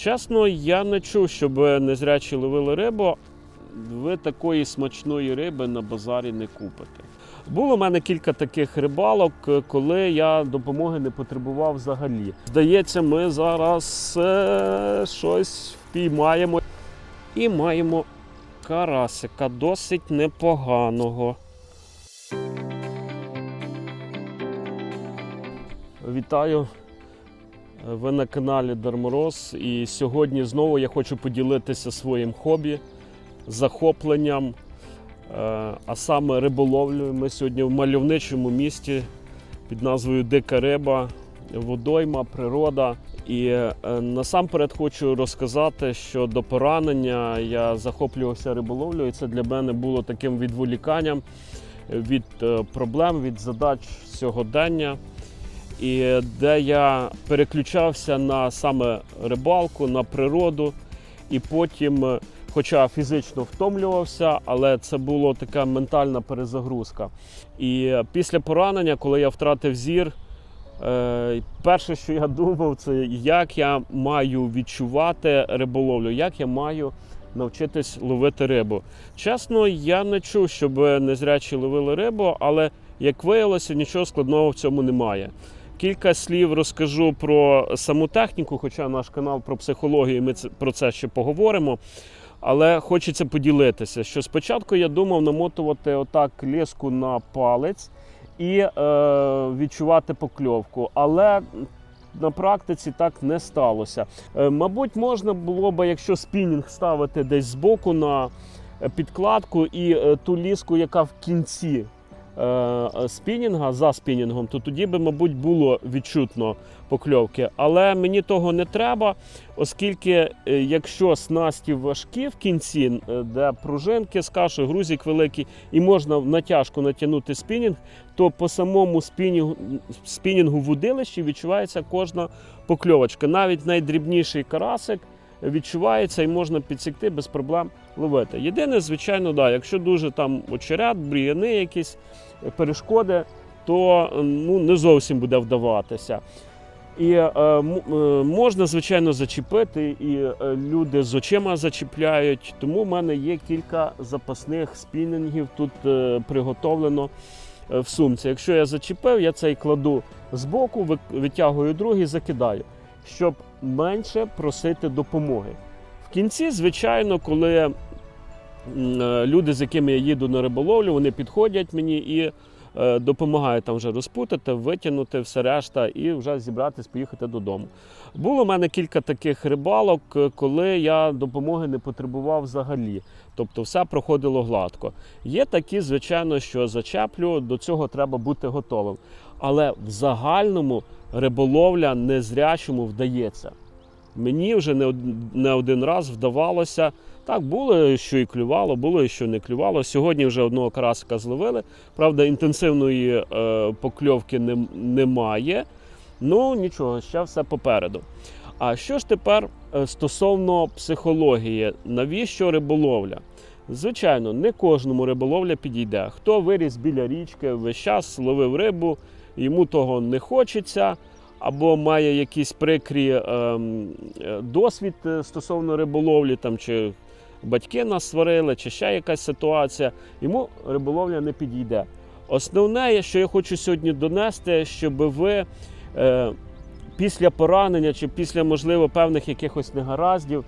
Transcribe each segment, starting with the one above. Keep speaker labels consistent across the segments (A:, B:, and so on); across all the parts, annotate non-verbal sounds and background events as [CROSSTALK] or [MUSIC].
A: Чесно, я не чув, щоб незрячі ловили рибу. Ви такої смачної риби на базарі не купите. Було в мене кілька таких рибалок, коли я допомоги не потребував взагалі. Здається, ми зараз е, щось впіймаємо і маємо карасика досить непоганого. Вітаю! Ви на каналі Дармороз. І сьогодні знову я хочу поділитися своїм хобі, захопленням, е, а саме риболовлею. Ми сьогодні в мальовничому місті під назвою Дика Риба, водойма, природа. І е, насамперед хочу розказати, що до поранення я захоплювався риболовлею, і це для мене було таким відволіканням від е, проблем, від задач сьогодення. І де я переключався на саме рибалку, на природу, і потім, е, хоча фізично втомлювався, але це була така ментальна перезагрузка. І е, після поранення, коли я втратив зір, е, перше, що я [LAUGHS] думав, це як я маю відчувати риболовлю, як я маю навчитись ловити рибу. Чесно, я не чув, щоб незрячі ловили рибу, але як виявилося, нічого складного в цьому немає. Кілька слів розкажу про саму техніку, хоча наш канал про психологію, ми про це ще поговоримо. Але хочеться поділитися, що спочатку я думав намотувати отак леску на палець і е, відчувати покльовку. Але на практиці так не сталося. Е, мабуть, можна було би, якщо спінінг ставити десь збоку на е, підкладку і е, ту ліску, яка в кінці спінінга за спінінгом, то тоді би, мабуть, було відчутно покльовки. Але мені того не треба, оскільки е, якщо снасті важкі в кінці, е, де пружинки з кашею, грузик великий, і можна натяжку натягнути спінінг, то по самому спінінгу, спінінгу в удилищі відчувається кожна покльовочка. Навіть найдрібніший карасик відчувається і можна підсікти без проблем ловити. Єдине, звичайно, да, якщо дуже там очерет, бріяни якісь перешкоди, то ну, не зовсім буде вдаватися. І е, е, можна, звичайно, зачепити, і е, люди з очима зачіпляють. Тому в мене є кілька запасних спінінгів тут е, приготовлено е, в сумці. Якщо я зачепив, я цей кладу збоку, ви- витягую другий, закидаю, щоб менше просити допомоги. В кінці, звичайно, коли е, люди, з якими я їду на риболовлю, вони підходять мені і е, допомагають там вже розпутати, витягнути все решта і вже зібратись, поїхати додому. Було в мене кілька таких рибалок, е, коли я допомоги не потребував взагалі. Тобто все проходило гладко. Є такі, звичайно, що зачеплю, до цього треба бути готовим. Але в загальному риболовля незрячому вдається. Мені вже не один раз вдавалося. Так, було, що і клювало, було, і що не клювало. Сьогодні вже одного карасика зловили. Правда, інтенсивної е, покльовки не, немає. Ну нічого, ще все попереду. А що ж тепер е, стосовно психології, навіщо риболовля? Звичайно, не кожному риболовля підійде. Хто виріс біля річки, весь час ловив рибу, йому того не хочеться, або має якісь прикрі ем, е, досвід е, стосовно риболовлі, там, чи батьки нас сварили, чи ще якась ситуація, йому риболовля не підійде. Основне, що я хочу сьогодні донести, щоб ви е, після поранення чи після, можливо, певних якихось негараздів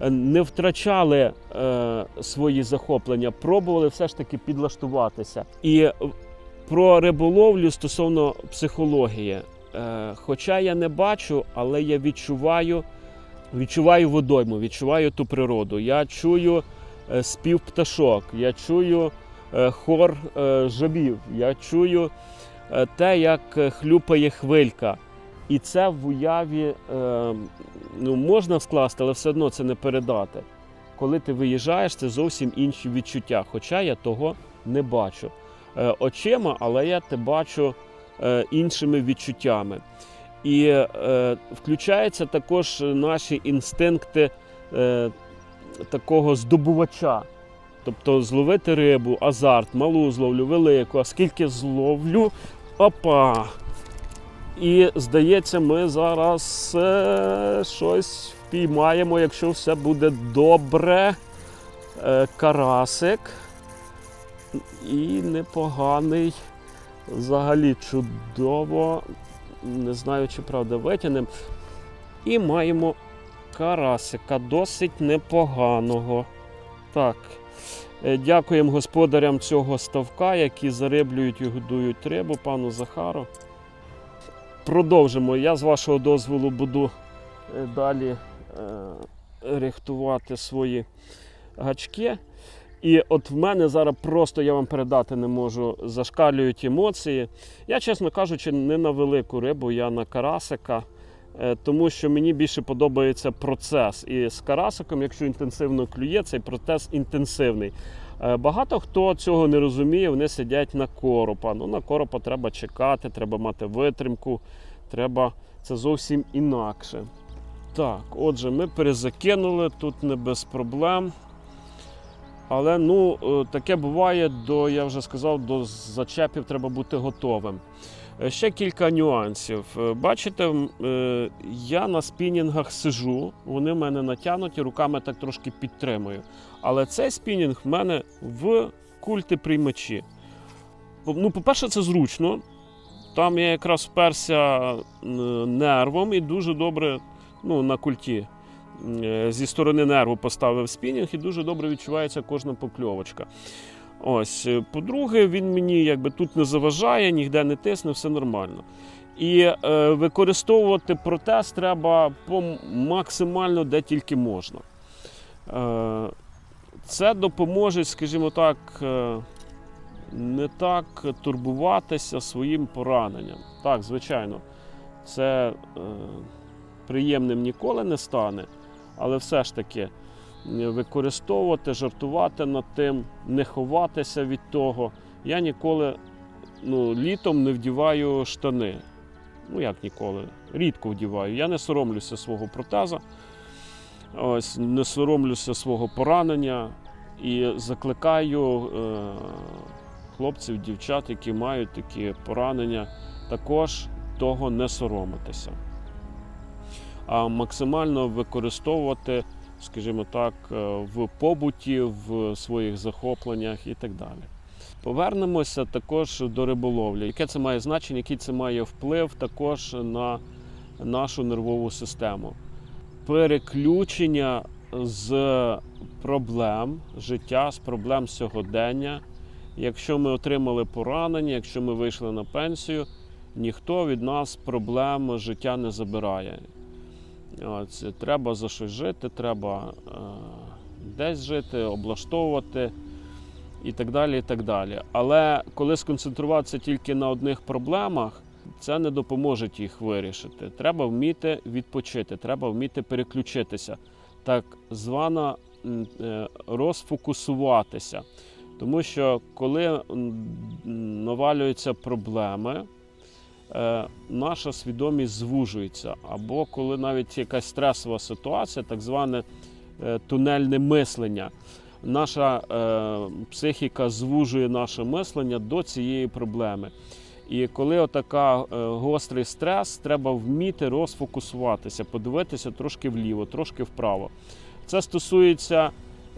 A: е, не втрачали е, свої захоплення, пробували все ж таки підлаштуватися. І про риболовлю стосовно психології. Е, хоча я не бачу, але я відчуваю, відчуваю водойму, відчуваю ту природу. Я чую е, спів пташок, я чую е, хор жабів, я чую те, як хлюпає хвилька. І це в уяві ну, можна скласти, але все одно це не передати. Коли ти виїжджаєш, це зовсім інші відчуття, хоча я того не бачу очима, але я те бачу е, іншими відчуттями. І е, включаються також наші інстинкти е, такого здобувача. Тобто зловити рибу, азарт, малу зловлю, велику, а скільки зловлю, опа! І здається, ми зараз е, щось впіймаємо, якщо все буде добре. Е, Карасик. І непоганий. Взагалі чудово. Не знаю, чи правда витягнемо. І маємо карасика досить непоганого. Так. Е, Дякуємо господарям цього ставка, які зариблюють і годують рибу, пану Захару. Продовжимо. Я з вашого дозволу буду е, далі е, рихтувати свої гачки. І от в мене зараз просто я вам передати не можу, зашкалюють емоції. Я, чесно кажучи, не на велику рибу, я на карасика, е, тому що мені більше подобається процес. І з карасиком, якщо інтенсивно клює, цей процес інтенсивний. Е, Багато хто цього не розуміє, вони сидять на коропа. Ну, на коропа треба чекати, треба мати витримку, треба це зовсім інакше. Так, отже, ми перезакинули тут не без проблем. Але ну, е, таке буває, до, я вже сказав, до зачепів треба бути готовим. Е, Ще кілька нюансів. Е, Бачите, я на спінінгах сижу, вони в мене натягнуті, руками так трошки підтримую. Але цей спінінг в мене в культиприймачі. По- Ну, по-перше, це зручно. Там я якраз вперся нервом і дуже добре ну, на культі зі сторони нерву поставив спінінг і дуже добре відчувається кожна покльовочка. Ось, е, по-друге, він мені якби тут не заважає, ніде не тисне, все нормально. І е, використовувати протез треба по максимально де тільки можна. Е, це допоможе, скажімо так, е, не так турбуватися своїм пораненням. Так, звичайно, це е, приємним ніколи не стане, але все ж таки е, використовувати, жартувати над тим, не ховатися від того. Я ніколи ну, літом не вдіваю штани. Ну, як ніколи, рідко вдіваю. Я не соромлюся свого протеза, ось, не соромлюся свого поранення і закликаю е, хлопців, дівчат, які мають такі поранення, також того не соромитися а максимально використовувати, скажімо так, е, в побуті, в своїх захопленнях і так далі. Повернемося також до риболовлі. Яке це має значення, який це має вплив також на нашу нервову систему. Переключення з проблем життя, з проблем сьогодення. Якщо ми отримали поранення, якщо ми вийшли на пенсію, ніхто від нас проблем життя не забирає. От, треба за щось жити, треба е, десь жити, облаштовувати і так далі. і так далі. Але коли сконцентруватися тільки на одних проблемах, це не допоможе їх вирішити. Треба вміти відпочити, треба вміти переключитися, так звано е, розфокусуватися. Тому що коли навалюються проблеми, наша свідомість звужується. Або коли навіть якась стресова ситуація, так зване е, тунельне мислення. Наша е, психіка звужує наше мислення до цієї проблеми. І коли отака е, гострий стрес, треба вміти розфокусуватися, подивитися трошки вліво, трошки вправо. Це стосується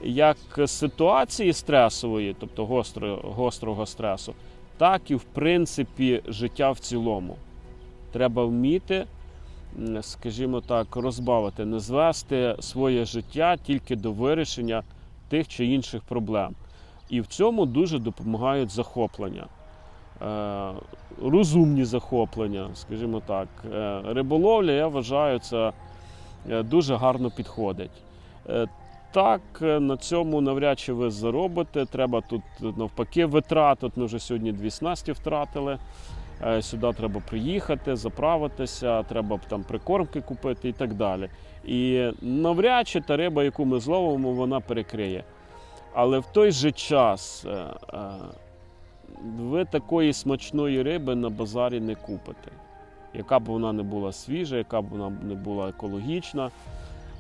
A: як ситуації стресової, тобто гострого, гострого стресу, так і в принципі життя в цілому. Треба вміти, скажімо так, розбавити, не звести своє життя тільки до вирішення тих чи інших проблем. І в цьому дуже допомагають захоплення. Е, розумні захоплення, скажімо так. Е, риболовля, я вважаю, це е, дуже гарно підходить. Е, так, е, на цьому навряд чи ви заробите. Треба тут навпаки витрат. От ми вже сьогодні дві снасті втратили. Е, Сюди треба приїхати, заправитися, треба там прикормки купити і так далі. І навряд чи та риба, яку ми зловимо, вона перекриє. Але в той же час е, е, ви такої смачної риби на базарі не купите. Яка б вона не була свіжа, яка б вона не була екологічна.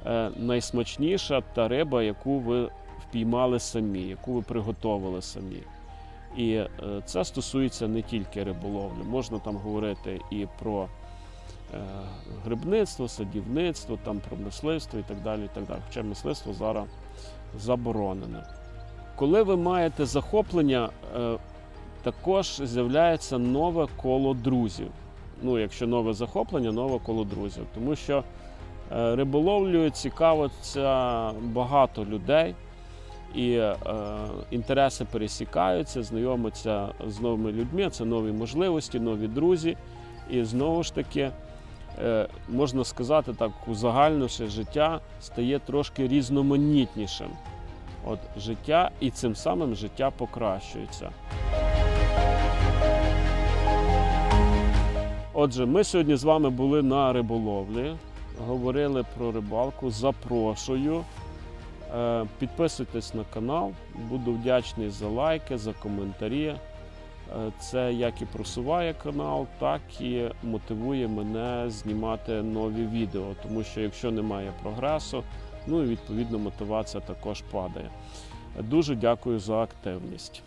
A: Е, найсмачніша та риба, яку ви впіймали самі, яку ви приготували самі. І е, це стосується не тільки риболовлі. Можна там говорити і про е, грибництво, садівництво, там промисливство і так далі. І так далі. Хоча мисливство зараз заборонене. Коли ви маєте захоплення, також з'являється нове коло друзів. Ну, якщо нове захоплення, нове коло друзів. Тому що е, риболовлею цікавиться багато людей, і е, інтереси пересікаються, знайомиться з новими людьми, це нові можливості, нові друзі. І знову ж таки, е, можна сказати так, узагальнивши життя стає трошки різноманітнішим. От життя, і цим самим життя покращується. Отже, ми сьогодні з вами були на риболовлі, говорили про рибалку. Запрошую. Е, Підписуйтесь на канал, буду вдячний за лайки, за коментарі. Е, Це як і просуває канал, так і мотивує мене знімати нові відео, тому що якщо немає прогресу, ну і відповідно мотивація також падає. Дуже дякую за активність.